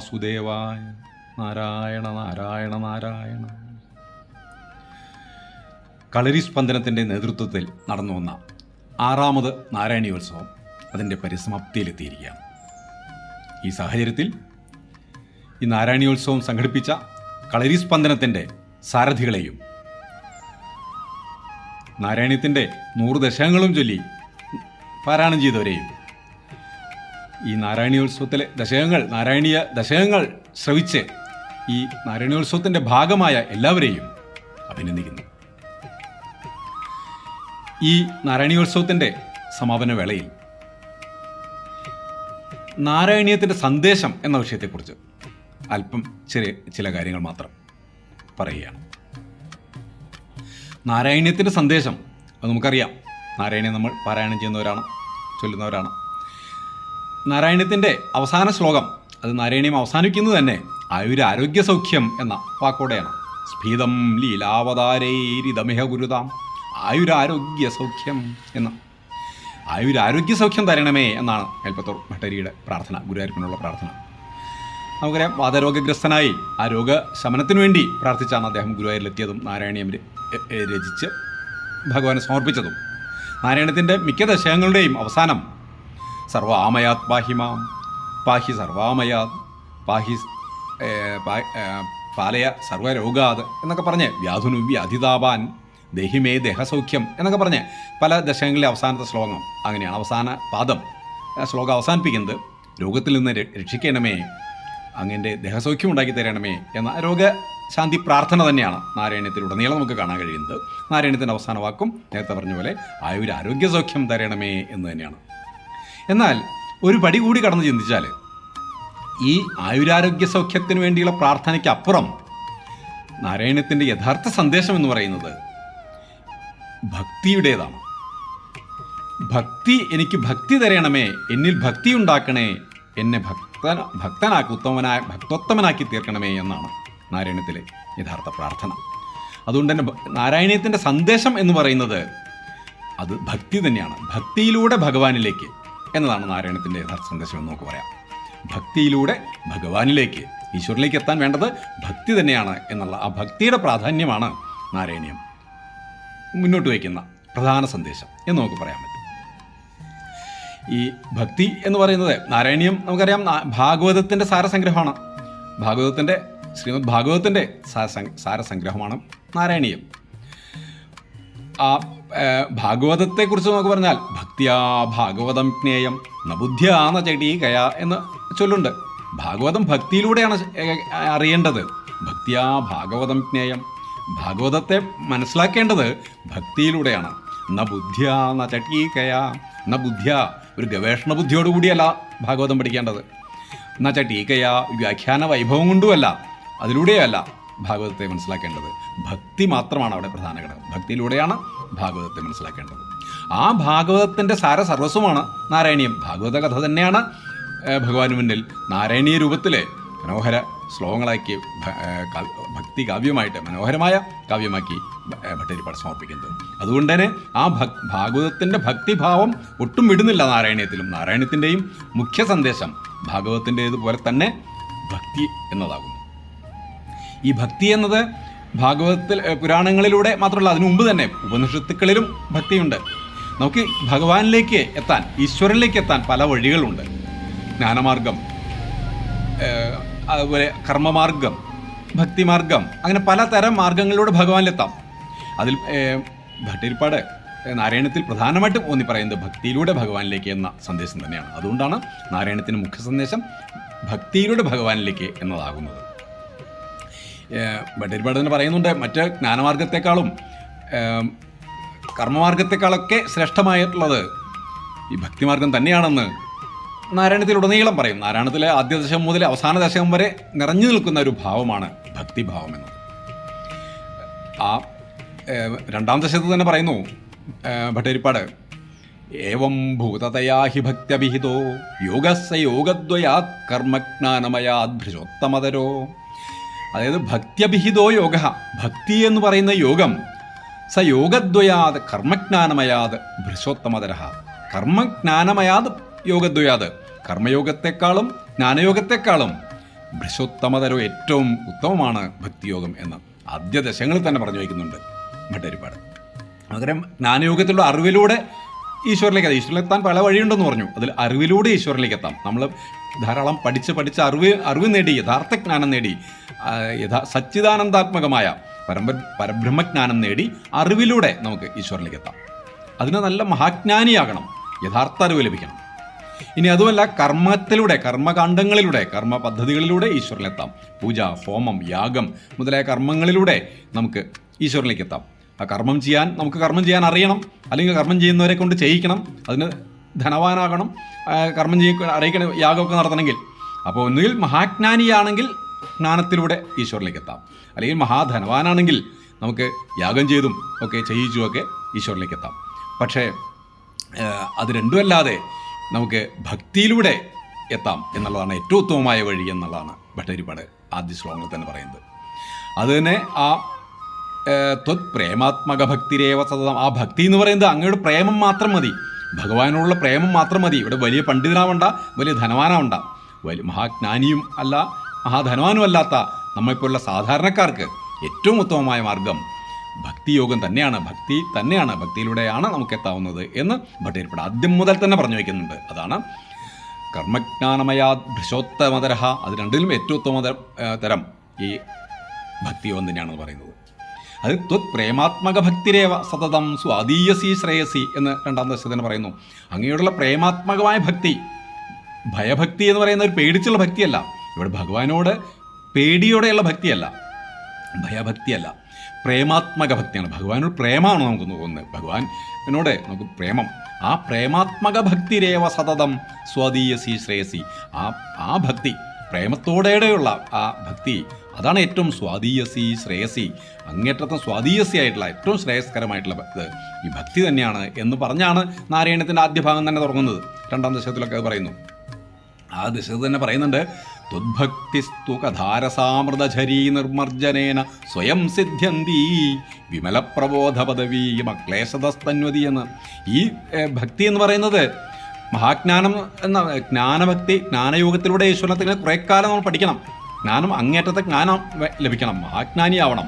വാസുദേവായ നാരായണ നാരായണ നാരായണ. കളരി സ്പന്ദനത്തിന്റെ നേതൃത്വത്തിൽ നടന്നു വന്ന ആറാമത് നാരായണീയോത്സവം അതിന്റെ പരിസമാപ്തിയിലെത്തിയിരിക്കുകയാണ്. ഈ സാഹചര്യത്തിൽ ഈ നാരായണീയോത്സവം സംഘടിപ്പിച്ച കളരി സ്പന്ദനത്തിന്റെ സാരഥികളെയും നാരായണീയത്തിന്റെ നൂറ് ദശകങ്ങളും ചൊല്ലി പാരായണം ചെയ്തവരെയും ഈ നാരായണീയോത്സവത്തിലെ ദശകങ്ങൾ നാരായണീയ ദശകങ്ങൾ ശ്രവിച്ച് ഈ നാരായണീയോത്സവത്തിന്റെ ഭാഗമായ എല്ലാവരെയും അഭിനന്ദിക്കുന്നു. ഈ നാരായണീയോത്സവത്തിന്റെ സമാപന വേളയിൽ നാരായണീയത്തിന്റെ സന്ദേശം എന്ന വിഷയത്തെക്കുറിച്ച് അല്പം ചെറിയ ചില കാര്യങ്ങൾ മാത്രം പറയുകയാണ്. നാരായണീയത്തിന്റെ സന്ദേശം അത് നമുക്കറിയാം. നാരായണീയം നമ്മൾ പാരായണം ചെയ്യുന്നവരാണ് ചൊല്ലുന്നവരാണ്. നാരായണത്തിന്റെ അവസാന ശ്ലോകം. അത് നാരായണീയം അവസാനിക്കുന്നത് തന്നെ ആയുര ആരോഗ്യ സൗഖ്യം എന്ന വാക്കോടെയാണ്. സ്ഫീതം ലീലാവതാരൈരിതമിഹ ഗുരുതാം. ആയുരാരോഗ്യ സൗഖ്യം എന്ന. ആയുരാരോഗ്യ സൗഖ്യം തരണമേ എന്നാണ് മേൽപ്പത്തൂർ ഭട്ടരിയുടെ പ്രാർത്ഥന ഗുരുവായൂരപ്പനുള്ള പ്രാർത്ഥന. നമുക്കറിയാം വാതരോഗഗ്രസ്തനായി ആ രോഗശമനത്തിനു വേണ്ടി പ്രാർത്ഥിച്ചാണ് അദ്ദേഹം ഗുരുവായൂരിലെത്തിയതും നാരായണീയം രചിച്ച് ഭഗവാനെ സമർപ്പിച്ചതും. നാരായണത്തിന്റെ മിക്ക ദശകങ്ങളുടെയും അവസാനം സർവാമയാത് പാഹി മാം. പാഹി സർവാമയാത്. പാഹി പാലയ സർവരോഗാത് എന്നൊക്കെ പറഞ്ഞ് വ്യാധുനു വ്യാധിതാപാൻ ദേഹിമേ ദേഹസൗഖ്യം എന്നൊക്കെ പറഞ്ഞ് പല ദശകങ്ങളിലെ അവസാനത്തെ ശ്ലോകം. അങ്ങനെയാണ് അവസാന പാദം. ശ്ലോകം അവസാനിപ്പിക്കുന്നത് രോഗത്തിൽ നിന്ന് രക്ഷിക്കണമേ അങ്ങന്റെ ദേഹസൗഖ്യം ഉണ്ടാക്കി തരണമേ എന്ന രോഗശാന്തി പ്രാർത്ഥന തന്നെയാണ് നാരായണത്തിലുടനീളം നമുക്ക് കാണാൻ കഴിയുന്നത്. നാരായണത്തിന്റെ അവസാന വാക്കും നേരത്തെ പറഞ്ഞ പോലെ ആയൊരു ആരോഗ്യ സൗഖ്യം തരണമേ എന്ന് തന്നെയാണ്. എന്നാൽ ഒരു പടി കൂടി കടന്ന് ചിന്തിച്ചാൽ ഈ ആയുരാരോഗ്യ സൗഖ്യത്തിന് വേണ്ടിയുള്ള പ്രാർത്ഥനയ്ക്ക് അപ്പുറം നാരായണത്തിന്റെ യഥാർത്ഥ സന്ദേശം എന്ന് പറയുന്നത് ഭക്തിയുടേതാണ്. ഭക്തി എനിക്ക് ഭക്തി തരണമേ എന്നിൽ ഭക്തി ഉണ്ടാക്കണേ എന്നെ ഭക്തന ഭക്തനാക്കി ഉത്തമനായ ഭക്തോത്തമനാക്കി തീർക്കണമേ എന്നാണ് നാരായണത്തിലെ യഥാർത്ഥ പ്രാർത്ഥന. അതുകൊണ്ട് തന്നെ നാരായണീയത്തിന്റെ സന്ദേശം എന്ന് പറയുന്നത് അത് ഭക്തി തന്നെയാണ്. ഭക്തിയിലൂടെ ഭഗവാനിലേക്ക് എന്നതാണ് നാരായണത്തിന്റെ യഥാർത്ഥ സന്ദേശം എന്ന് നമുക്ക് പറയാം. ഭക്തിയിലൂടെ ഭഗവാനിലേക്ക് ഈശ്വരിലേക്ക് എത്താൻ വേണ്ടത് ഭക്തി തന്നെയാണ് എന്നുള്ള ആ ഭക്തിയുടെ പ്രാധാന്യമാണ് നാരായണീയം മുന്നോട്ട് വയ്ക്കുന്ന പ്രധാന സന്ദേശം എന്ന് നമുക്ക് പറയാൻ പറ്റും. ഈ ഭക്തി എന്ന് പറയുന്നത് നാരായണീയം നമുക്കറിയാം ഭാഗവതത്തിന്റെ സാരസംഗ്രഹമാണ്. ഭാഗവതത്തിന്റെ ശ്രീമദ് ഭാഗവതത്തിന്റെ സാരസംഗ് സാരസംഗ്രഹമാണ് നാരായണീയം. ആ ഭാഗവതത്തെക്കുറിച്ച് നമുക്ക് പറഞ്ഞാൽ ഭക്തിയാ ഭാഗവതം ജ്ഞേയം നബുദ്ധ്യാ ന ചടീകയ എന്ന് ചൊല്ലുണ്ട്. ഭാഗവതം ഭക്തിയിലൂടെയാണ് അറിയേണ്ടത്. ഭക്തിയാ ഭാഗവതം ജ്ഞേയം. ഭാഗവതത്തെ മനസ്സിലാക്കേണ്ടത് ഭക്തിയിലൂടെയാണ്. ന ബുദ്ധ്യാ ന ചടീകയ ന ബുദ്ധ്യ ഒരു ഗവേഷണ ബുദ്ധിയോടുകൂടിയല്ല ഭാഗവതം പഠിക്കേണ്ടത്. ന ചടീകയ വ്യാഖ്യാന വൈഭവം കൊണ്ടുമല്ല അതിലൂടെയല്ല ഭാഗവതത്തെ മനസ്സിലാക്കേണ്ടത്. ഭക്തി മാത്രമാണ് അവിടെ പ്രധാന ഘടകം. ഭക്തിയിലൂടെയാണ് ഭാഗവതത്തെ മനസ്സിലാക്കേണ്ടത്. ആ ഭാഗവതത്തിന്റെ സാര സർവസ്വമാണ് നാരായണീയം. ഭാഗവത കഥ തന്നെയാണ് ഭഗവാന് മുന്നിൽ നാരായണീയ രൂപത്തിലെ മനോഹര ശ്ലോകങ്ങളാക്കി ഭക്തി കാവ്യമായിട്ട് മനോഹരമായ കാവ്യമാക്കി ഭട്ടരിപ്പാട് സമർപ്പിക്കുന്നത്. അതുകൊണ്ട് തന്നെ ആ ഭക് ഭാഗവതത്തിന്റെ ഭക്തിഭാവം ഒട്ടും വിടുന്നില്ല നാരായണീയത്തിലും. നാരായണത്തിന്റെയും മുഖ്യ സന്ദേശം ഭാഗവതത്തിന്റേതുപോലെ തന്നെ ഭക്തി എന്നതാകുന്നു. ഈ ഭക്തി എന്നത് ഭാഗവതത്തിൽ പുരാണങ്ങളിലൂടെ മാത്രമല്ല അതിനു മുമ്പ് തന്നെ ഉപനിഷത്തുക്കളിലും ഭക്തിയുണ്ട്. നമുക്ക് ഭഗവാനിലേക്ക് എത്താൻ ഈശ്വരനിലേക്ക് എത്താൻ പല വഴികളുണ്ട്. ജ്ഞാനമാർഗം അതുപോലെ കർമ്മമാർഗം ഭക്തിമാർഗം അങ്ങനെ പലതരം മാർഗങ്ങളിലൂടെ ഭഗവാനിലെത്താം. അതിൽ ഭട്ടിരിപ്പാട് നാരായണത്തിൽ പ്രധാനമായിട്ടും ഊന്നി പറയുന്നത് ഭക്തിയിലൂടെ ഭഗവാനിലേക്ക് എന്ന സന്ദേശം തന്നെയാണ്. അതുകൊണ്ടാണ് നാരായണത്തിന്റെ മുഖ്യ സന്ദേശം ഭക്തിയിലൂടെ ഭഗവാനിലേക്ക് എന്നതാകുന്നത്. ഭട്ടതിരിപ്പാട് തന്നെ പറയുന്നുണ്ട്. മറ്റ് ജ്ഞാനമാർഗത്തെക്കാളും കർമ്മമാർഗത്തെക്കാളൊക്കെ ശ്രേഷ്ഠമായിട്ടുള്ളത് ഈ ഭക്തിമാർഗം തന്നെയാണെന്ന് നാരായണത്തിലുടനീളം പറയും. നാരായണത്തിലെ ആദ്യ ദശകം മുതൽ അവസാന ദശകം വരെ നിറഞ്ഞു നിൽക്കുന്ന ഒരു ഭാവമാണ് ഭക്തിഭാവം എന്നത്. ആ രണ്ടാം ദശത്ത് തന്നെ പറയുന്നു ഭട്ടരിപ്പാട് ഏവം ഭൂതതയാ ഹി ഭക്ത്യഭിഹിതോ യോഗസ്സ യോഗദ്വയാത് കർമ്മജ്ഞാനമയാത് ഭൃശോത്തമതരോ അതായത് ഭക്ത്യഭിഹിതോ യോഗ. ഭക്തി എന്ന് പറയുന്ന യോഗം സ യോഗദ്വയാത് കർമ്മജ്ഞാനമയാത് ഭൃശോത്തമതര. കർമ്മജ്ഞാനമയാത് യോഗദ്വയാത്. കർമ്മയോഗത്തെക്കാളും ജ്ഞാനയോഗത്തെക്കാളും ഭൃശോത്തമതരോ ഏറ്റവും ഉത്തമമാണ് ഭക്തിയോഗം എന്ന് ആദ്യ ദശങ്ങളിൽ തന്നെ പറഞ്ഞു വയ്ക്കുന്നുണ്ട്. ഭട്ടരിപ്പാട് അങ്ങനെ ജ്ഞാനയോഗത്തിലുള്ള അറിവിലൂടെ ഈശ്വരിലേക്ക് എത്താം ഈശ്വരിലെത്താൻ പല വഴിയുണ്ടെന്ന് പറഞ്ഞു. അതിൽ അറിവിലൂടെ ഈശ്വരിലേക്ക് എത്താം. നമ്മൾ ധാരാളം പഠിച്ച് പഠിച്ച് അറിവ് അറിവ് നേടി യഥാർത്ഥ ജ്ഞാനം നേടി യഥാ സച്ചിദാനന്ദാത്മകമായ പരമ്പ പരബ്രഹ്മജ്ഞാനം നേടി അറിവിലൂടെ നമുക്ക് ഈശ്വരിലേക്ക് എത്താം. അതിന് നല്ല മഹാജ്ഞാനിയാകണം. യഥാർത്ഥ അറിവ് ലഭിക്കണം. ഇനി അതുമല്ല കർമ്മത്തിലൂടെ കർമ്മകാണ്ഡങ്ങളിലൂടെ കർമ്മ പദ്ധതികളിലൂടെ ഈശ്വരനിലെത്താം പൂജ ഹോമം യാഗം മുതലായ കർമ്മങ്ങളിലൂടെ നമുക്ക് ഈശ്വരനിലേക്ക് എത്താം. ആ കർമ്മം ചെയ്യാൻ നമുക്ക് കർമ്മം ചെയ്യാൻ അറിയണം. അല്ലെങ്കിൽ കർമ്മം ചെയ്യുന്നവരെ കൊണ്ട് ചെയ്യിക്കണം. അതിന് ധനവാനാകണം. കർമ്മം ചെയ്യ അറിയിക്കണം യാഗമൊക്കെ നടത്തണമെങ്കിൽ. അപ്പോൾ ഒന്നുകിൽ മഹാജ്ഞാനിയാണെങ്കിൽ ജ്ഞാനത്തിലൂടെ ഈശ്വരിലേക്ക് എത്താം. അല്ലെങ്കിൽ മഹാധനവാനാണെങ്കിൽ നമുക്ക് യാഗം ചെയ്തും ഒക്കെ ചെയ്യിച്ചും ഒക്കെ ഈശ്വരിലേക്ക് എത്താം. പക്ഷേ അത് രണ്ടുമല്ലാതെ നമുക്ക് ഭക്തിയിലൂടെ എത്താം എന്നുള്ളതാണ് ഏറ്റവും ഉത്തമമായ വഴി എന്നുള്ളതാണ് ഭട്ടരിപ്പാട് ആദ്യ ശ്ലോകങ്ങൾ തന്നെ പറയുന്നത്. അത് തന്നെ ആ ത്വത് പ്രേമാത്മക ഭക്തിരേവ സതതം. ആ ഭക്തി എന്ന് പറയുന്നത് അങ്ങയുടെ പ്രേമം മാത്രം മതി. ഭഗവാനോടുള്ള പ്രേമം മാത്രം മതി. ഇവിടെ വലിയ പണ്ഡിതനാവണ്ട വലിയ ധനവാനാവണ്ട. വലിയ മഹാജ്ഞാനിയും അല്ല മഹാധനവാനും അല്ലാത്ത നമ്മെപ്പോലുള്ള സാധാരണക്കാർക്ക് ഏറ്റവും ഉത്തമമായ മാർഗം ഭക്തിയോഗം തന്നെയാണ്. ഭക്തി തന്നെയാണ് ഭക്തിയിലൂടെയാണ് നമുക്ക് എത്താവുന്നത് എന്ന് ഭട്ടേരിപ്പട ആദ്യം മുതൽ തന്നെ പറഞ്ഞു വയ്ക്കുന്നുണ്ട്. അതാണ് കർമ്മജ്ഞാനമയാ ഭൃശോത്തമതരഹ അത് രണ്ടിലും ഏറ്റവും ഉത്തമ തരം ഈ ഭക്തിയോഗം തന്നെയാണെന്ന് പറയുന്നത്. അത് ത്വത് പ്രേമാത്മക ഭക്തിരേവ സതതം സ്വാദീയസി ശ്രേയസി എന്ന് രണ്ടാം ദശത്തിന് പറയുന്നു. അങ്ങയോടുള്ള പ്രേമാത്മകമായ ഭക്തി ഭയഭക്തി എന്ന് പറയുന്ന ഒരു പേടിച്ചുള്ള ഭക്തിയല്ല. ഇവിടെ ഭഗവാനോട് പേടിയോടെയുള്ള ഭക്തിയല്ല. ഭയഭക്തിയല്ല. പ്രേമാത്മക ഭക്തിയാണ് ഭഗവാനോട് പ്രേമമാണ് നമുക്ക് തോന്നുന്നത്. ഭഗവാനോട് നമുക്ക് പ്രേമം. ആ പ്രേമാത്മക ഭക്തിരേവ സതതം സ്വദീയസി ശ്രേയസി. ആ ആ ഭക്തി പ്രേമത്തോടെയുള്ള ആ ഭക്തി അതാണ് ഏറ്റവും സ്വാധീയസി ശ്രേയസി അങ്ങേറ്റത്തെ സ്വാധീയസി ആയിട്ടുള്ള ഏറ്റവും ശ്രേയസ്കരമായിട്ടുള്ള ഇത്. ഈ ഭക്തി തന്നെയാണ് എന്ന് പറഞ്ഞാണ് നാരായണത്തിന്റെ ആദ്യ ഭാഗം തന്നെ തുടങ്ങുന്നത് രണ്ടാം ദശകത്തിലൊക്കെ അത് പറയുന്നു. ആ ദിശയിൽ തന്നെ പറയുന്നുണ്ട് ത്വദ്ഭക്തിസ്തു കഥാരസാമൃതചരീ നിർമ്മർജനേന സ്വയം സിദ്ധ്യന്തി വിമലപ്രബോധ പദവി മക്ലേശതസ്തന്വതി എന്ന്. ഈ ഭക്തി എന്ന് പറയുന്നത് മഹാജ്ഞാനം എന്ന ജ്ഞാനഭക്തി ജ്ഞാനയോഗത്തിലൂടെ ഈശ്വരത്തിൽ കുറേക്കാലം കാലം നമ്മൾ പഠിക്കണം. ജ്ഞാനം അങ്ങേറ്റത്തെ ജ്ഞാനം ലഭിക്കണം ആജ്ഞാനിയാവണം.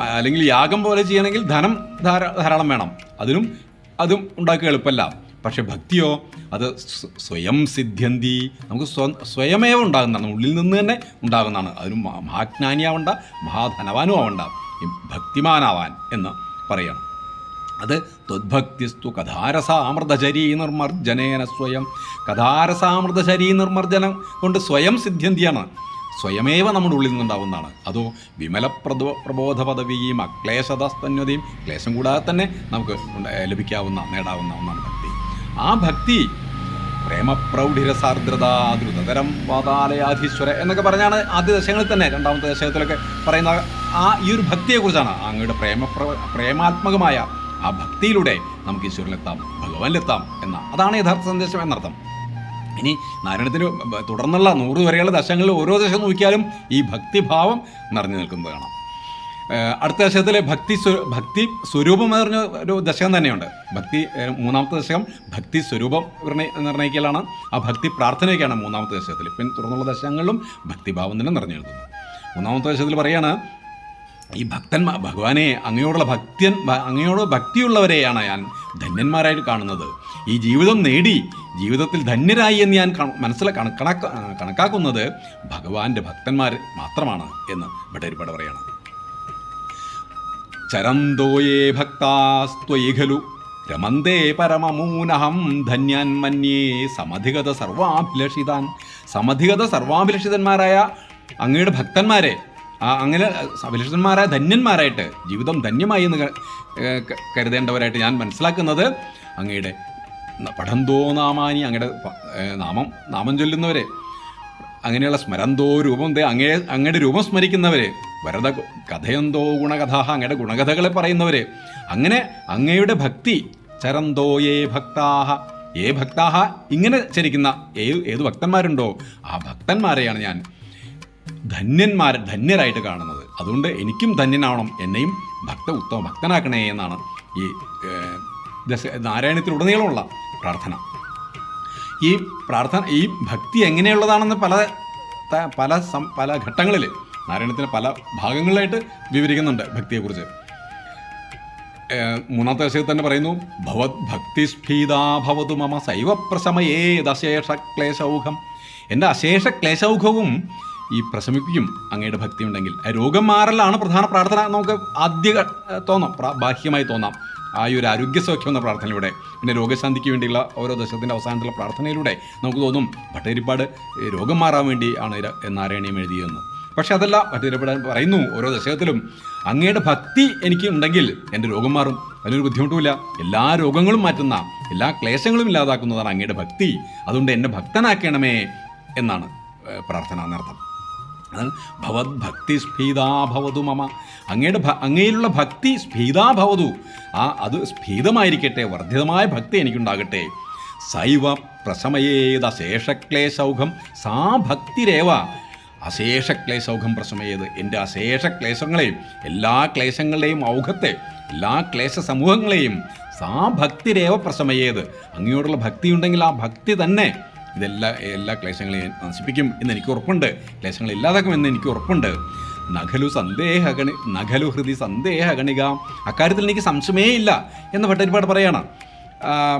അല്ലെങ്കിൽ യാഗം പോലെ ചെയ്യണമെങ്കിൽ ധനം ധാരാ ധാരാളം വേണം. അതിനും അതും ഉണ്ടാക്കുക എളുപ്പമല്ല. പക്ഷേ ഭക്തിയോ അത് സ്വയം സിദ്ധ്യന്തി നമുക്ക് സ്വ സ്വയമേവ ഉണ്ടാകുന്നതാണ്. ഉള്ളിൽ നിന്ന് തന്നെ ഉണ്ടാകുന്നതാണ്. അതിനും മഹാജ്ഞാനിയാവണ്ട മഹാധനവാനും ആവണ്ട ഭക്തിമാനാവാൻ എന്ന് പറയണം. അത് ത്വദ്ഭക്തിസ്തു കഥാരസാമൃതചരീ നിർമ്മർജനേന സ്വയം. കഥാരസാമൃതചരീ നിർമ്മർജനം കൊണ്ട് സ്വയം സിദ്ധ്യന്തിയാണ്. സ്വയമേവ നമ്മുടെ ഉള്ളിൽ നിന്നുണ്ടാവുന്നതാണ്. അതോ വിമല പ്രബോ പ്രബോധ പദവിയും അക്ലേശതസ്തന്വതയും ക്ലേശം കൂടാതെ തന്നെ നമുക്ക് ലഭിക്കാവുന്ന നേടാവുന്ന ഒന്നാണ് ഭക്തി. ആ ഭക്തി പ്രേമപ്രൗഢിരസാർദ്രത ദ്രുതതരം വാതാലയാധീശ്വര എന്നൊക്കെ പറഞ്ഞാണ് ആദ്യ ദശകങ്ങളിൽ തന്നെ രണ്ടാമത്തെ ദശകത്തിലൊക്കെ പറയുന്ന ആ ഈ ഒരു ഭക്തിയെക്കുറിച്ചാണ്. അങ്ങയുടെ പ്രേമ പ്രേമാത്മകമായ ആ ഭക്തിയിലൂടെ നമുക്ക് ഈശ്വരനിലെത്താം ഭഗവാനിലെത്താം എന്ന അതാണ് യഥാർത്ഥ സന്ദേശം എന്നർത്ഥം. ഇനി നാരായണത്തിന് തുടർന്നുള്ള നൂറ് വരെയുള്ള ദശങ്ങളിൽ ഓരോ ദശം നോക്കിയാലും ഈ ഭക്തിഭാവം നിറഞ്ഞു നിൽക്കുന്നത് കാണാം അടുത്ത ദശകത്തിലെ ഭക്തി ഭക്തി സ്വരൂപം എന്ന് പറഞ്ഞ ഒരു ദശകം തന്നെയുണ്ട്. ഭക്തി മൂന്നാമത്തെ ദശകം ഭക്തി സ്വരൂപം നിർണയി നിർണയിക്കലാണ് ആ ഭക്തി പ്രാർത്ഥനയൊക്കെയാണ് മൂന്നാമത്തെ ദശകത്തിൽ. പിന്നെ തുടർന്നുള്ള ദശകങ്ങളിലും ഭക്തിഭാവം തന്നെ നിറഞ്ഞു നിൽക്കുന്നു. മൂന്നാമത്തെ ദശകത്തിൽ പറയാണ് ഈ ഭക്തന്മാർ ഭഗവാനെ അങ്ങയോടുള്ള ഭക്തൻ അങ്ങയോട് ഭക്തിയുള്ളവരെയാണ് ഞാൻ ധന്യന്മാരായിട്ട് കാണുന്നത്. ഈ ജീവിതം നേടി ജീവിതത്തിൽ ധന്യരായി എന്ന് ഞാൻ മനസ്സിലെ കണ കണക്കാക്കുന്നത് ഭഗവാന്റെ ഭക്തന്മാർ മാത്രമാണ് എന്ന് ഭട്ടരിപ്പട പറയാണ്. ചരന്തോയേ ഭക്താസ്ത്വയി ഖലു രമന്തേ പരമമൂനഹം ധന്യാൻ മന്യേ സമധിഗത സർവാഭിലഷിതാൻ. സമധിഗത സർവാഭിലഷിതന്മാരായ അങ്ങയുടെ ഭക്തന്മാരെ അങ്ങനെ അഭിലഷിതന്മാരായ ധന്യന്മാരായിട്ട് ജീവിതം ധന്യമായി എന്ന് കരുതേണ്ടവരായിട്ട് ഞാൻ മനസ്സിലാക്കുന്നത് അങ്ങയുടെ പഠന്തോ നാമാനി അങ്ങയുടെ നാമം നാമം ചൊല്ലുന്നവരെ. അങ്ങനെയുള്ള സ്മരന്തോ രൂപം ദേ അങ്ങേ അങ്ങയുടെ രൂപം സ്മരിക്കുന്നവരെ. വരത കഥയന്തോ ഗുണകഥാഹ അങ്ങയുടെ ഗുണകഥകളെ പറയുന്നവരെ. അങ്ങനെ അങ്ങയുടെ ഭക്തി ചരന്തോ ഏ ഭക്താഹ ഏ ഭക്താഹ ഇങ്ങനെ ചരിക്കുന്ന ഏത് ഏത് ഭക്തന്മാരുണ്ടോ ആ ഭക്തന്മാരെയാണ് ഞാൻ ധന്യന്മാർ ധന്യരായിട്ട് കാണുന്നത്. അതുകൊണ്ട് എനിക്കും ധന്യനാവണം എന്നെയും ഭക്ത ഉത്തമ ഭക്തനാക്കണേ എന്നാണ് ഈ ദശ നാരായണത്തിലുടനീളമുള്ള പ്രാർത്ഥന. ഈ പ്രാർത്ഥന ഈ ഭക്തി എങ്ങനെയുള്ളതാണെന്ന് പല പല സം പല ഘട്ടങ്ങളിൽ നാരായണത്തിന് പല ഭാഗങ്ങളിലായിട്ട് വിവരിക്കുന്നുണ്ട് ഭക്തിയെക്കുറിച്ച്. മൂന്നാമത്തെ ദശയിൽ തന്നെ പറയുന്നു ഭവത് ഭക്തിസ്ഫീതാ ഭവതു മമ ശൈവ പ്രശമയേദശേഷ ക്ലേശൗഖം എന്റെ അശേഷ ക്ലേശൗഖവും ഈ പ്രശമിപ്പിക്കും അങ്ങയുടെ ഭക്തി ഉണ്ടെങ്കിൽ രോഗം മാറലാണ് പ്രധാന പ്രാർത്ഥന. നമുക്ക് ആദ്യ തോന്നാം ബാഹ്യമായി തോന്നാം. ആ ഒരു ആരോഗ്യസൗഖ്യം എന്ന പ്രാർത്ഥനയിലൂടെ പിന്നെ രോഗശാന്തിക്ക് വേണ്ടിയുള്ള ഓരോ ദശകത്തിന്റെ അവസാനത്തിലുള്ള പ്രാർത്ഥനയിലൂടെ നമുക്ക് തോന്നും പട്ടേരിപ്പാട് രോഗം മാറാൻ വേണ്ടി ആണ് നാരായണീയം എഴുതിയതെന്ന് പക്ഷെ അതല്ല പട്ടേരിപ്പാട് പറയുന്നു ഓരോ ദശകത്തിലും അങ്ങയുടെ ഭക്തി എനിക്ക് ഉണ്ടെങ്കിൽ എന്റെ രോഗം മാറും. അതിനൊരു ബുദ്ധിമുട്ടുമില്ല. എല്ലാ രോഗങ്ങളും മാറ്റുന്ന എല്ലാ ക്ലേശങ്ങളും ഇല്ലാതാക്കുന്നതാണ് അങ്ങയുടെ ഭക്തി. അതുകൊണ്ട് എന്നെ ഭക്തനാക്കണമേ എന്നാണ് പ്രാർത്ഥന എന്നർത്ഥം. ഭവത് ഭക്തി സ്ഫീതാഭവതു മമ. അങ്ങയുടെ അങ്ങയിലുള്ള ഭക്തി സ്ഫീതാഭവതു ആ അത് സ്ഫീതമായിരിക്കട്ടെ വർദ്ധിതമായ ഭക്തി എനിക്കുണ്ടാകട്ടെ. സൈവ പ്രസമയേത ശേഷക്ലേശൗഘം സാ ഭക്തിരേവ. അശേഷക്ലേശൗഘം പ്രസമയേത് എന്റെ അശേഷക്ലേശങ്ങളെയും എല്ലാ ക്ലേശങ്ങളുടെയും ഔഘത്തെ എല്ലാ ക്ലേശ സമൂഹങ്ങളെയും സാ ഭക്തിരേവ പ്രസമയേത്. അങ്ങയോടുള്ള ഭക്തി ഉണ്ടെങ്കിൽ ആ ഭക്തി തന്നെ ഇതെല്ലാ എല്ലാ ക്ലേശങ്ങളെയും നശിപ്പിക്കും എന്ന് എനിക്ക് ഉറപ്പുണ്ട്. ക്ലേശങ്ങൾ ഇല്ലാതാക്കുമെന്ന് എനിക്ക് ഉറപ്പുണ്ട്. നഖലു സന്ദേഹ ഗണി നഖലു ഹൃദി സന്ദേഹ ഗണിക അക്കാര്യത്തിൽ എനിക്ക് സംശയമേ ഇല്ല എന്ന് ഭട്ടരിപ്പാട് പറയാണ്.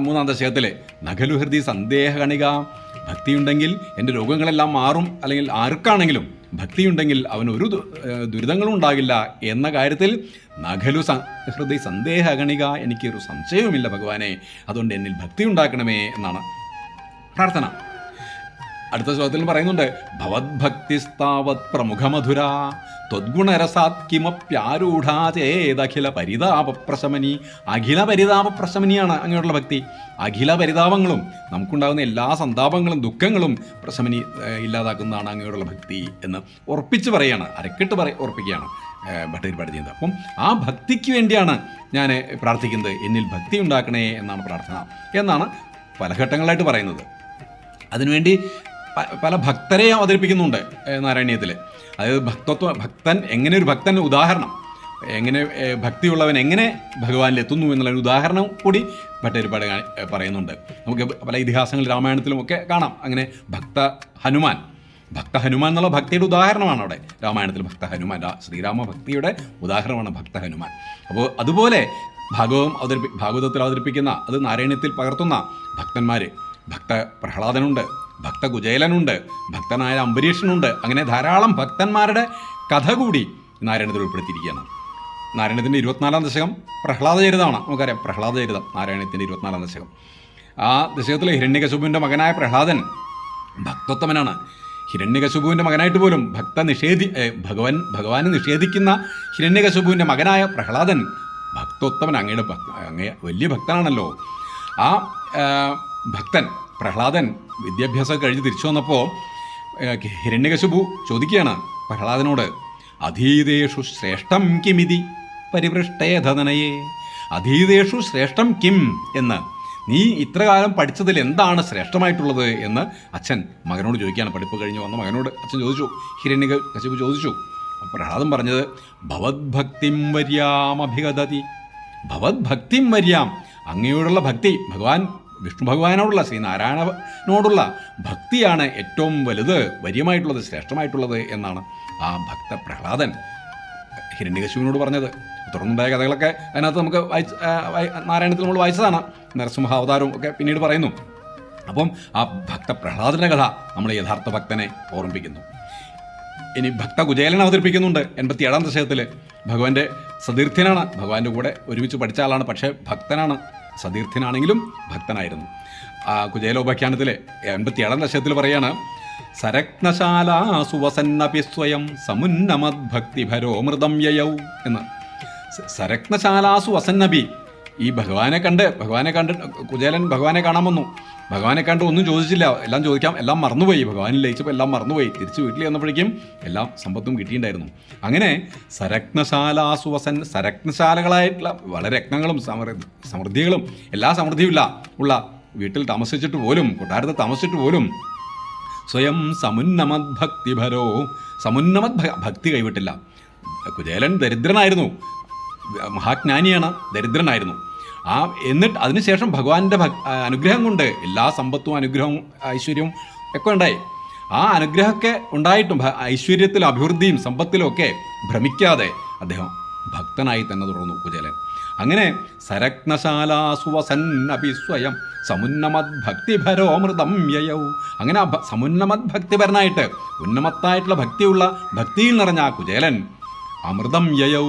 മൂന്നാം ദശകത്തിലെ നഖലു ഹൃദി സന്ദേഹ ഗണിക ഭക്തിയുണ്ടെങ്കിൽ എന്റെ രോഗങ്ങളെല്ലാം മാറും അല്ലെങ്കിൽ ആർക്കാണെങ്കിലും ഭക്തിയുണ്ടെങ്കിൽ അവന് ഒരു ദുരിതങ്ങളും ഉണ്ടാകില്ല എന്ന കാര്യത്തിൽ നഖലു സ സന്ദേഹ ഗണിക എനിക്കൊരു സംശയവുമില്ല ഭഗവാനെ. അതുകൊണ്ട് എന്നിൽ ഭക്തി ഉണ്ടാക്കണമേ എന്നാണ് പ്രാർത്ഥന. അടുത്ത ശ്ലോകത്തിൽ പറയുന്നുണ്ട് ഭവത്ഭക്തിസ്താവത് പ്രമുഖമധുര ത്വദ്ഗുണരസാത് കിമപ്യാരൂഢാചേതഖില പരിതാപ പ്രശമനി അഖില പരിതാപ പ്രശമനിയാണ് അങ്ങനെയുള്ള ഭക്തി. അഖില പരിതാപങ്ങളും നമുക്കുണ്ടാകുന്ന എല്ലാ സന്താപങ്ങളും ദുഃഖങ്ങളും പ്രശമനി ഇല്ലാതാക്കുന്നതാണ് അങ്ങനെയുള്ള ഭക്തി എന്ന് ഉറപ്പിച്ച് പറയാണ് അരക്കിട്ട് പറ ഉറപ്പിക്കുകയാണ് ഏഹ്, ഭട്ടതിരിപ്പാട് ചെയ്യുന്നത് അപ്പം ആ ഭക്തിക്ക് വേണ്ടിയാണ് ഞാൻ പ്രാർത്ഥിക്കുന്നത്. എന്നിൽ ഭക്തി ഉണ്ടാക്കണേ എന്നാണ് പ്രാർത്ഥന. എന്നാണ് പല ഘട്ടങ്ങളായിട്ട് പറയുന്നത്. അതിനുവേണ്ടി പല ഭക്തരെ അവതരിപ്പിക്കുന്നുണ്ട് നാരായണീയത്തിൽ അതായത് ഭക്തത്വ ഭക്തൻ എങ്ങനെ ഒരു ഭക്തൻ ഉദാഹരണം എങ്ങനെ ഭക്തിയുള്ളവൻ എങ്ങനെ ഭഗവാനിൽ എത്തുന്നു എന്നുള്ള ഒരു ഉദാഹരണം കൂടി ഭട്ടരിപ്പാട് പറയുന്നുണ്ട്. നമുക്ക് പല ഇതിഹാസങ്ങളിൽ രാമായണത്തിലും ഒക്കെ കാണാം. അങ്ങനെ ഭക്ത ഹനുമാൻ ഭക്ത ഹനുമാൻ എന്നുള്ള ഭക്തിയുടെ ഉദാഹരണമാണ് അവിടെ. രാമായണത്തിൽ ഭക്ത ഹനുമാൻ ശ്രീരാമ ഭക്തിയുടെ ഉദാഹരണമാണ് ഭക്ത ഹനുമാൻ. അപ്പോൾ അതുപോലെ ഭാഗവം അവതരിപ്പി ഭാഗവതത്തിൽ അവതരിപ്പിക്കുന്ന അത് നാരായണത്തിൽ പകർത്തുന്ന ഭക്തന്മാർ ഭക്ത പ്രഹ്ലാദനുണ്ട് ഭക്ത കുചേലനുണ്ട് ഭക്തനായ അംബരീഷനുണ്ട്. അങ്ങനെ ധാരാളം ഭക്തന്മാരുടെ കഥ കൂടി നാരായണത്തിൽ ഉൾപ്പെടുത്തിയിരിക്കുകയാണ്. നാരായണത്തിന്റെ ഇരുപത്തിനാലാം ദശകം പ്രഹ്ലാദ ചരിതമാണ്. നമുക്കറിയാം പ്രഹ്ലാദ ചരിതം നാരായണത്തിന്റെ ഇരുപത്തിനാലാം ദശകം. ആ ദശകത്തിലെ ഹിരണ്യകശുപുവിന്റെ മകനായ പ്രഹ്ലാദൻ ഭക്തോത്തമനാണ്. ഹിരണ്യകശുപുവിന്റെ മകനായിട്ട് പോലും ഭക്ത നിഷേധി ഭഗവാൻ ഭഗവാനെ നിഷേധിക്കുന്ന ഹിരണ്യകശുപുവിന്റെ മകനായ പ്രഹ്ലാദൻ ഭക്തോത്തമൻ അങ്ങയുടെ ഭക്ത അങ്ങേ വലിയ ഭക്തനാണല്ലോ. ആ, ഭക്തൻ പ്രഹ്ലാദൻ വിദ്യാഭ്യാസം കഴിഞ്ഞ് തിരിച്ചു വന്നപ്പോൾ ഹിരണ്യകശുപു ചോദിക്കുകയാണ് പ്രഹ്ലാദനോട് അധീതേഷു ശ്രേഷ്ഠം കിമിതി പരിപൃഷ്ടേധനയെ അധീതേഷു ശ്രേഷ്ഠം കിം എന്ന്. നീ ഇത്രകാലം പഠിച്ചതിൽ എന്താണ് ശ്രേഷ്ഠമായിട്ടുള്ളത്? എന്ന് അച്ഛൻ മകനോട് ചോദിക്കുകയാണ്. പഠിപ്പ് കഴിഞ്ഞ് വന്ന മകനോട് അച്ഛൻ ചോദിച്ചു ഹിരണ്യ കശുപു ചോദിച്ചു പ്രഹ്ലാദം പറഞ്ഞത് ഭവത്ഭക്തിം വര്യാമഭിഗതതി. ഭവത്ഭക്തിം വര്യാം. അങ്ങയോടുള്ള ഭക്തി ഭഗവാൻ വിഷ്ണു ഭഗവാനോടുള്ള ശ്രീനാരായണനോടുള്ള ഭക്തിയാണ് ഏറ്റവും വലുത് വര്യമായിട്ടുള്ളത് ശ്രേഷ്ഠമായിട്ടുള്ളത് എന്നാണ് ആ ഭക്ത പ്രഹ്ലാദൻ ഹിരണ്യകശുവിനോട് പറഞ്ഞത്. തുടർന്നുണ്ടായ കഥകളൊക്കെ അതിനകത്ത് നമുക്ക് വായിച്ച് വായി- നാരായണത്തിൽ നമ്മൾ വായിച്ചതാണ്. നരസിംഹ അവതാരവും ഒക്കെ പിന്നീട് പറയുന്നു. അപ്പം ആ ഭക്ത പ്രഹ്ലാദന്റെ കഥ നമ്മൾ യഥാർത്ഥ ഭക്തനെ ഓർമ്മിപ്പിക്കുന്നു. ഇനി ഭക്ത കുചേലൻ അവതരിപ്പിക്കുന്നുണ്ട് എൺപത്തി ഏഴാം ദശകത്തിൽ ഭഗവാന്റെ സതീർത്ഥ്യനാണ് ഭഗവാന്റെ കൂടെ ഒരുമിച്ച് പഠിച്ച ആളാണ് പക്ഷേ ഭക്തനാണ്. സതീർത്ഥ്യനാണെങ്കിലും ഭക്തനായിരുന്നു. ആ കുജയലോപാഖ്യാനത്തിലെ എൺപത്തി ഏഴാം ദശകത്തിൽ പറയാണ് സരക്നശാലാസുവസന്നപി സ്വയം സമുന്നമദ്ഭക്തിഭരോ മൃതം യയൗ എന്ന്. സരക്നശാലാസു വസന്നബി ഈ ഭഗവാനെ കണ്ട് ഭഗവാനെ കണ്ട് കുചേലൻ ഭഗവാനെ കാണാൻ വന്നു. ഭഗവാനെ കണ്ട് ഒന്നും ചോദിച്ചില്ല. എല്ലാം ചോദിക്കാം. എല്ലാം മറന്നുപോയി. ഭഗവാനിൽ ലയിച്ചപ്പോൾ എല്ലാം മറന്നുപോയി. തിരിച്ച് വീട്ടിൽ വന്നപ്പോഴേക്കും എല്ലാം സമ്പത്തും കിട്ടിയിട്ടുണ്ടായിരുന്നു. അങ്ങനെ സരത്നശാലാസുവസൻ സരത്നശാലകളായിട്ടുള്ള വളരെ രത്നങ്ങളും സമൃദ്ധി സമൃദ്ധികളും എല്ലാ സമൃദ്ധിയും ഇല്ല. ഉള്ള വീട്ടിൽ താമസിച്ചിട്ട് പോലും കൊട്ടാരത്തിൽ താമസിച്ചിട്ട് പോലും സ്വയം സമുന്നമത് ഭക്തിഭരോ സമുന്നമത് ഭക്തി കൈവിട്ടില്ല. കുചേലൻ ദരിദ്രനായിരുന്നു. മഹാജ്ഞാനിയാണ് ദരിദ്രനായിരുന്നു. ആ എന്നിട്ട് അതിനുശേഷം ഭഗവാന്റെ അനുഗ്രഹം കൊണ്ട് എല്ലാ സമ്പത്തും അനുഗ്രഹവും ഐശ്വര്യവും ഒക്കെ ഉണ്ടായി. ആ അനുഗ്രഹമൊക്കെ ഉണ്ടായിട്ടും ഐശ്വര്യത്തിലും അഭിവൃദ്ധിയും സമ്പത്തിലും ഒക്കെ ഭ്രമിക്കാതെ അദ്ദേഹം ഭക്തനായി തന്നെ തുടർന്നു കുചേലൻ അങ്ങനെ സരഗ്നശാലാസുവസൻ അപി സ്വയം സമുന്നമത് ഭക്തിഭരോമൃതം യയൗ. അങ്ങനെ ആ സമുന്നമത് ഭക്തിപരനായിട്ട് ഉന്നമത്തായിട്ടുള്ള ഭക്തിയുള്ള ഭക്തിയിൽ നിറഞ്ഞ ആ കുചേലൻ അമൃതം യയൗ.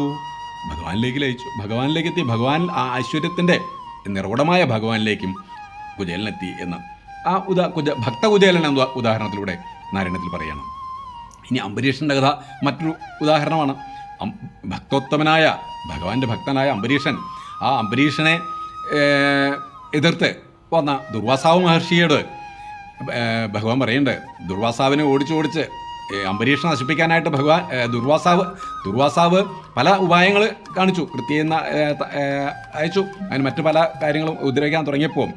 ഭഗവാനിലേക്ക് ലയിച്ചു. ഭഗവാനിലേക്ക് എത്തി. ഭഗവാൻ ആ ഐശ്വര്യത്തിന്റെ നിറകുടമായ ഭഗവാനിലേക്കും കുചേലനെത്തി എന്ന്. ആ ഉദാ കുജ ഭക്തകുചേലൻ എന്ന ഉദാഹരണത്തിലൂടെ നാരായണത്തിൽ പറയണം. ഇനി അംബരീഷന്റെ കഥ മറ്റൊരു ഉദാഹരണമാണ്. ഭക്തോത്തമനായ ഭഗവാന്റെ ഭക്തനായ അംബരീഷൻ ആ അംബരീഷനെ എതിർത്ത് വന്ന ദുർവാസാവ് മഹർഷിയോട് ഭഗവാൻ പറയുന്നുണ്ട് ദുർവാസാവിനെ ഓടിച്ചോടിച്ച് ഏർ, അംബരീഷനെ നശിപ്പിക്കാനായിട്ട് ഭഗവാൻ ദുർവാസാവ് ദുർവാസാവ് പല ഉപായങ്ങൾ കാണിച്ചു. കൃത്യെന്ന അയച്ചു. അതിന് മറ്റു പല കാര്യങ്ങളും ഉദ്രവിക്കാൻ തുടങ്ങിയപ്പോൾ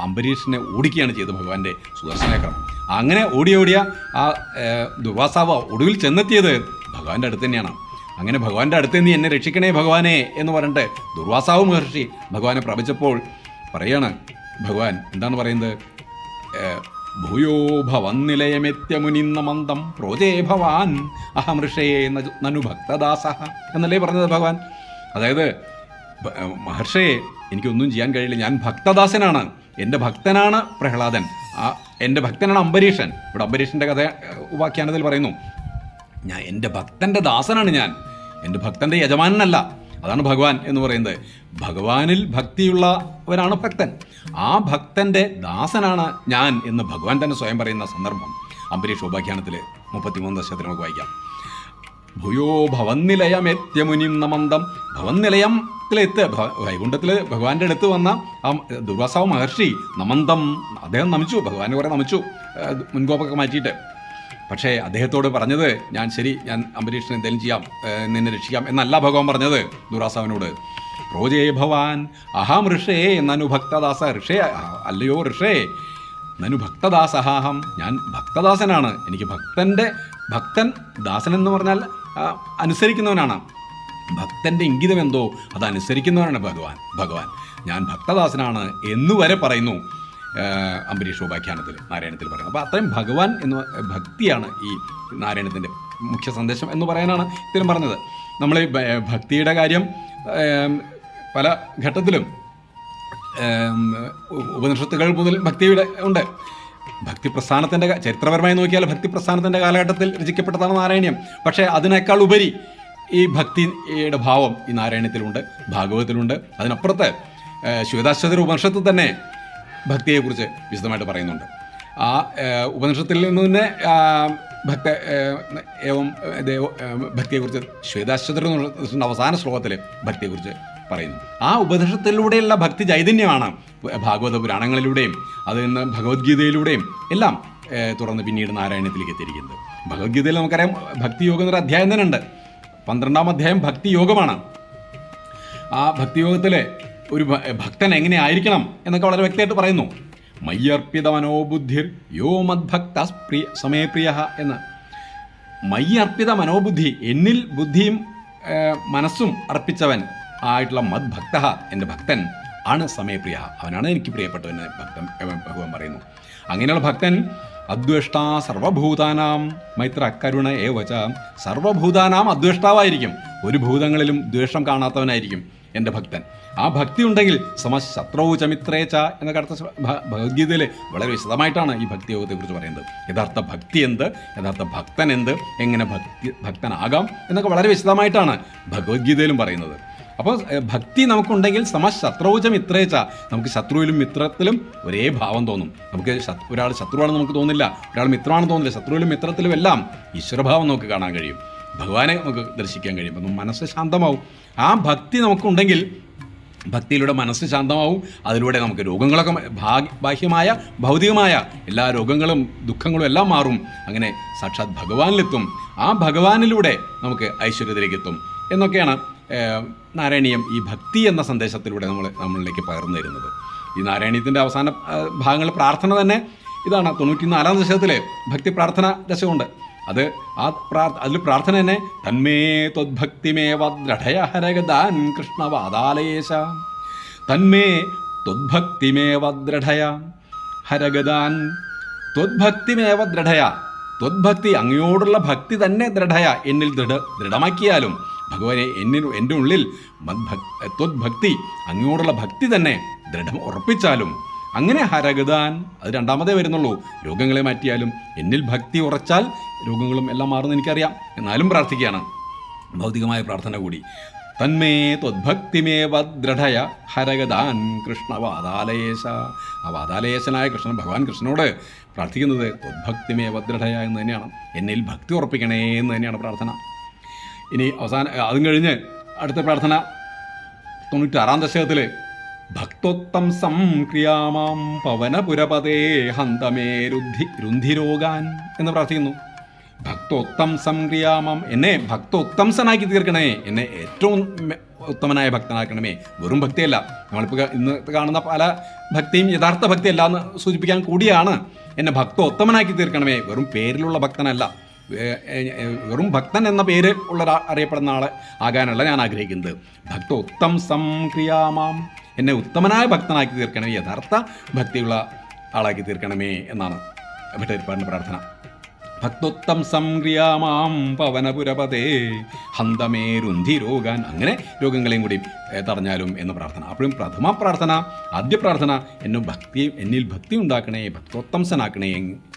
അംബരീഷിനെ ഓടിക്കുകയാണ് ചെയ്തത് ഭഗവാന്റെ സുദർശനക്രം അങ്ങനെ ഓടി ഓടിയ ആ ദുർവാസാവ് ഒടുവിൽ ചെന്നെത്തിയത് ഭഗവാന്റെ അടുത്ത് തന്നെയാണ്. അങ്ങനെ ഭഗവാന്റെ അടുത്ത് നീ എന്നെ രക്ഷിക്കണേ ഭഗവാനെ എന്ന് പറഞ്ഞിട്ട് ദുർവാസാവ് മഹർഷി ഭഗവാനെ പ്രവചിച്ചപ്പോൾ പറയാണ് ഭഗവാൻ എന്താണ് പറയുന്നത്? ഏർ, ഭവൻ നിലയമെത്യമുനിന്ന മന്ദം പ്രോജേ ഭവാൻ. അഹം ഋഷേ നനു ഭക്തദാസ എന്നല്ലേ പറഞ്ഞത് ഭഗവാൻ? അതായത് മഹർഷയെ എനിക്കൊന്നും ചെയ്യാൻ കഴിയില്ല. ഞാൻ ഭക്തദാസനാണ്. എന്റെ ഭക്തനാണ് പ്രഹ്ലാദൻ. ആ എന്റെ ഭക്തനാണ് അംബരീഷൻ. ഇവിടെ അംബരീഷന്റെ കഥ ഏർ, ഉപാഖ്യാനത്തിൽ പറയുന്നു. ഞാൻ എന്റെ ഭക്തന്റെ ദാസനാണ് ഞാൻ. എന്റെ ഭക്തന്റെ യജമാനനല്ല. അതാണ് ഭഗവാൻ എന്ന് പറയുന്നത്. ഭഗവാനിൽ ഭക്തിയുള്ളവരാണ് ഭക്തൻ. ആ ഭക്തന്റെ ദാസനാണ് ഞാൻ എന്ന് ഭഗവാൻ തന്നെ സ്വയം പറയുന്ന സന്ദർഭം. അംബരീഷ് ഉപാഖ്യാനത്തിൽ മുപ്പത്തിമൂന്ന് ദശത്തിൽ നമുക്ക് വായിക്കാം. ഭൂയോ ഭവന്നിലയമെത്യമുനിം നമന്തം. ഭവന്നിലയത്തിലെത്ത് ത്തിലെത്ത് വൈകുണ്ഠത്തിൽ ഭഗവാന്റെ അടുത്ത് വന്ന ആ ദുർവാസാവ് മഹർഷി നമന്തം അദ്ദേഹം നമിച്ചു. ഭഗവാനെ കുറെ നമിച്ചു. മുൻകോപ്പൊക്കെ മാറ്റിയിട്ട്. പക്ഷേ അദ്ദേഹത്തോട് പറഞ്ഞത് ഞാൻ ശരി ഞാൻ അംബരീഷിനെ എന്തെങ്കിലും ചെയ്യാം നിന്നെ രക്ഷിക്കാം എന്നല്ല ഭഗവാൻ പറഞ്ഞത് ദുറാസാവിനോട് റോജേ ഭവാൻ അഹം ഋഷേ നനു ഭക്തദാസ ഋഷേ അല്ലയോ ഋഷേ നനു ഭക്തദാസഹാഹം ഞാൻ ഭക്തദാസനാണ് എനിക്ക് ഭക്തന്റെ ഭക്തൻ ദാസൻ എന്ന് പറഞ്ഞാൽ അനുസരിക്കുന്നവനാണ്. ഭക്തന്റെ ഇംഗിതം എന്തോ അത് അനുസരിക്കുന്നവനാണ് ഭഗവാൻ ഭഗവാൻ. ഞാൻ ഭക്തദാസനാണ് എന്നുവരെ പറയുന്നു. അംബരീഷ് ഉപാഖ്യാനത്തിൽ നാരായണത്തിൽ പറയുന്നത്. അപ്പോൾ അത്രയും ഭഗവാൻ എന്ന് ഭക്തിയാണ് ഈ നാരായണത്തിന്റെ മുഖ്യ സന്ദേശം എന്ന് പറയാനാണ് ഇത്തരം പറഞ്ഞത്. നമ്മൾ ഈ ഭക്തിയുടെ കാര്യം പല ഘട്ടത്തിലും ഉപനിഷത്തുകൾ മുതൽ ഭക്തിയുടെ ഉണ്ട്. ഭക്തി പ്രസ്ഥാനത്തിന്റെ ചരിത്രപരമായി നോക്കിയാൽ ഭക്തി പ്രസ്ഥാനത്തിന്റെ കാലഘട്ടത്തിൽ രചിക്കപ്പെട്ടതാണ് നാരായണീയം. പക്ഷേ അതിനേക്കാൾ ഉപരി ഈ ഭക്തിയുടെ ഭാവം ഈ നാരായണത്തിലുണ്ട് ഭാഗവതത്തിലുണ്ട്. അതിനപ്പുറത്ത് ശിവദാശ്വതി ഉപനിഷത്ത് തന്നെ ഭക്തിയെക്കുറിച്ച് വിശദമായിട്ട് പറയുന്നുണ്ട്. ആ ഉപനിഷത്തിൽ നിന്ന് തന്നെ ഭക്ത ഏവം ദേവ ഭക്തിയെക്കുറിച്ച് ശ്വേതാശ്വതര എന്നുള്ള അവസാന ശ്ലോകത്തിൽ ഭക്തിയെക്കുറിച്ച് പറയുന്നു ആ ഉപനിഷത്തിലൂടെയുള്ള ഭക്തി ചൈതന്യമാണ് ഭാഗവത പുരാണങ്ങളിലൂടെയും അതിൽ നിന്ന് ഭഗവത്ഗീതയിലൂടെയും എല്ലാം തുറന്ന് പിന്നീട് നാരായണത്തിലേക്ക് എത്തിയിരിക്കുന്നത്. ഭഗവത്ഗീതയിൽ നമുക്കറിയാം ഭക്തിയോഗം എന്നൊരു അധ്യായം തന്നെ ഉണ്ട് പന്ത്രണ്ടാം അധ്യായം ഭക്തിയോഗമാണ്. ആ ഭക്തിയോഗത്തിലെ ഒരു ഭക്തൻ എങ്ങനെ ആയിരിക്കണം എന്നൊക്കെ വളരെ വ്യക്തമായിട്ട് പറയുന്നു. മയ്യർപ്പിത മനോബുദ്ധിർ യോ മദ്ഭക്ത പ്രിയ സമയപ്രിയ എന്ന്. മയ്യർപ്പിത മനോബുദ്ധി എന്നിൽ ബുദ്ധിയും മനസ്സും അർപ്പിച്ചവൻ ആയിട്ടുള്ള മദ്ഭക്ത എന്റെ ഭക്തൻ ആണ് സമയപ്രിയ. അവനാണ് എനിക്ക് പ്രിയപ്പെട്ടവൻ ഭക്തൻ ഭഗവാൻ പറയുന്നു. അങ്ങനെയുള്ള ഭക്തൻ അദ്വേഷ്ട സർവഭൂതാനാം മൈത്ര കരുണ ഏവച. സർവഭൂതാനാം അദ്വേഷ്ടാവായിരിക്കും. ഒരു ഭൂതങ്ങളിലും ദ്വേഷം കാണാത്തവനായിരിക്കും. എന്റെ ഭക്തൻ. ആ ഭക്തി ഉണ്ടെങ്കിൽ സമശത്രവും ചമിത്രേച്ച എന്നൊക്കെ അടുത്ത ഭഗവത്ഗീതയിൽ വളരെ വിശദമായിട്ടാണ് ഈ ഭക്തിയോഗത്തെക്കുറിച്ച് പറയുന്നത്. യഥാർത്ഥ ഭക്തി എന്ത്? യഥാർത്ഥ ഭക്തൻ എന്ത്? എങ്ങനെ ഭക്തി ഭക്തനാകാം? എന്നൊക്കെ വളരെ വിശദമായിട്ടാണ് ഭഗവത്ഗീതയിലും പറയുന്നത്. അപ്പോൾ ഭക്തി നമുക്കുണ്ടെങ്കിൽ സമശത്രുവുച മിത്രേച്ച നമുക്ക് ശത്രുവിലും മിത്രത്തിലും ഒരേ ഭാവം തോന്നും. നമുക്ക് ഒരാൾ ശത്രുവാണെന്ന് നമുക്ക് തോന്നില്ല. ഒരാൾ മിത്രമാണെന്ന് തോന്നില്ല. ശത്രുവിലും മിത്രത്തിലും എല്ലാം ഈശ്വരഭാവം നമുക്ക് കാണാൻ കഴിയും. ഭഗവാനെ നമുക്ക് ദർശിക്കാൻ കഴിയും. അപ്പം മനസ്സ് ശാന്തമാവും. ആ ഭക്തി നമുക്കുണ്ടെങ്കിൽ ഭക്തിയിലൂടെ മനസ്സ് ശാന്തമാവും. അതിലൂടെ നമുക്ക് രോഗങ്ങളൊക്കെ ബാഹ്യമായ ഭൗതികമായ എല്ലാ രോഗങ്ങളും ദുഃഖങ്ങളും എല്ലാം മാറും. അങ്ങനെ സാക്ഷാത് ഭഗവാനിലെത്തും. ആ ഭഗവാനിലൂടെ നമുക്ക് ഐശ്വര്യത്തിലേക്ക് എത്തും എന്നൊക്കെയാണ് നാരായണീയം ഈ ഭക്തി എന്ന സന്ദേശത്തിലൂടെ നമ്മൾ നമ്മളിലേക്ക് പകർന്നു തരുന്നത്. ഈ നാരായണീയത്തിന്റെ അവസാന ഭാഗങ്ങൾ പ്രാർത്ഥന തന്നെ. ഇതാണ് തൊണ്ണൂറ്റി നാലാം ദശകത്തിലെ ഭക്തി പ്രാർത്ഥന ദശകമുണ്ട് അത് ആ പ്രാർ അതിൽ പ്രാർത്ഥന തന്നെ തന്മേ ത്വദ്ഭക്തിമേവ ദൃഢയ ഹരഗദാൻ കൃഷ്ണവാദാലയേശ തന്മേ ത്വദ്ഭക്തിമേവ ദൃഢയ ഹരഗതാൻ ത്വദ്ഭക്തിമേവ ദൃഢയ ത്വദ്ഭക്തി അങ്ങയോടുള്ള ഭക്തി തന്നെ ദൃഢയ. എന്നിൽ ദൃഢ ദൃഢമാക്കിയാലും ഭഗവാനെ എന്നിൽ എന്റെ ഉള്ളിൽ മദ്ഭക് ത്വദ്ഭക്തി അങ്ങയോടുള്ള ഭക്തി തന്നെ ദൃഢം ഉറപ്പിച്ചാലും അങ്ങനെ ഹരഗതാൻ അത് രണ്ടാമതേ വരുന്നുള്ളൂ. രോഗങ്ങളെ മാറ്റിയാലും എന്നിൽ ഭക്തി ഉറച്ചാൽ രോഗങ്ങളും എല്ലാം മാറുമെന്ന് എനിക്കറിയാം. എന്നാലും പ്രാർത്ഥിക്കുകയാണ്. ഭൗതികമായ പ്രാർത്ഥന കൂടി. തന്മേ ത്വദ്ഭക്തിമേവ ദൃഢയ ഹരഗതാൻ കൃഷ്ണ വാതാലയേശ. ആ വാതാലയേശനായ കൃഷ്ണൻ ഭഗവാൻ കൃഷ്ണനോട് പ്രാർത്ഥിക്കുന്നത് ത്വദ്ഭക്തിമേവ ദൃഢയ എന്ന് തന്നെയാണ്. എന്നിൽ ഭക്തി ഉറപ്പിക്കണേ എന്ന് തന്നെയാണ് പ്രാർത്ഥന. ഇനി അവസാന അതും കഴിഞ്ഞ് അടുത്ത പ്രാർത്ഥന തൊണ്ണൂറ്റാറാം ദശകത്തിൽ ഭക്തോത്തം സംക്രിയാമാം പവനപുരപതേ ഹന്തമേ രുദ്ധി രുന്ധിരോഗാൻ എന്ന് പ്രാർത്ഥിക്കുന്നു. ഭക്തോത്തം സംക്രിയാമാം എന്നെ ഭക്തോത്തംസനാക്കി തീർക്കണേ. എന്നെ ഏറ്റവും ഉത്തമനായ ഭക്തനാക്കണമേ. വെറും ഭക്തിയല്ല. നമ്മളിപ്പോൾ ഇന്ന് കാണുന്ന പല ഭക്തിയും യഥാർത്ഥ ഭക്തിയല്ല എന്ന് സൂചിപ്പിക്കാൻ കൂടിയാണ്. എന്നെ ഭക്തോത്തമനാക്കി തീർക്കണമേ. വെറും പേരിലുള്ള ഭക്തനല്ല. വെറും ഭക്തൻ എന്ന പേര് ഉള്ള അറിയപ്പെടുന്ന ആളെ ആകാനല്ല ഞാൻ ആഗ്രഹിക്കുന്നത്. ഭക്തോത്തം സംക്രിയാമാം എന്നെ ഉത്തമനായ ഭക്തനാക്കി തീർക്കണമേ യഥാർത്ഥ ഭക്തിയുള്ള ആളാക്കി തീർക്കണമേ എന്നാണ് ഭട്ടരിപ്പാടിന്റെ പ്രാർത്ഥന. ഭക്തോത്തം സംക്രിയാമാം പവനപുരപതേ ഹന്തമേ രുന്ധി രോഗാൻ അങ്ങനെ രോഗങ്ങളെയും കൂടി തടഞ്ഞാലും എന്ന് പ്രാർത്ഥന. അപ്പോഴും പ്രഥമ പ്രാർത്ഥന ആദ്യ പ്രാർത്ഥന എന്നും ഭക്തി എന്നിൽ ഭക്തി ഉണ്ടാക്കണേ ഭക്തോത്തംസനാക്കണേ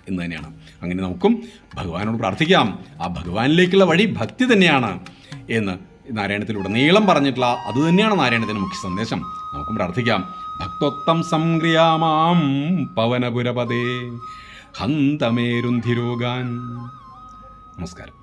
എന്ന് തന്നെയാണ്. അങ്ങനെ നമുക്കും ഭഗവാനോട് പ്രാർത്ഥിക്കാം. ആ ഭഗവാനിലേക്കുള്ള വഴി ഭക്തി തന്നെയാണ് എന്ന് നാരായണത്തിലുടനീളം പറഞ്ഞിട്ടുള്ള അത് തന്നെയാണ് നാരായണത്തിന്റെ മുഖ്യ സന്ദേശം. നമുക്കും പ്രാർത്ഥിക്കാം. ഭക്തോത്തം സംക്രിയാമാം പവനപുരപതേ. ഹന്തമേരുന്ധിരോഗാൻ. നമസ്കാരം.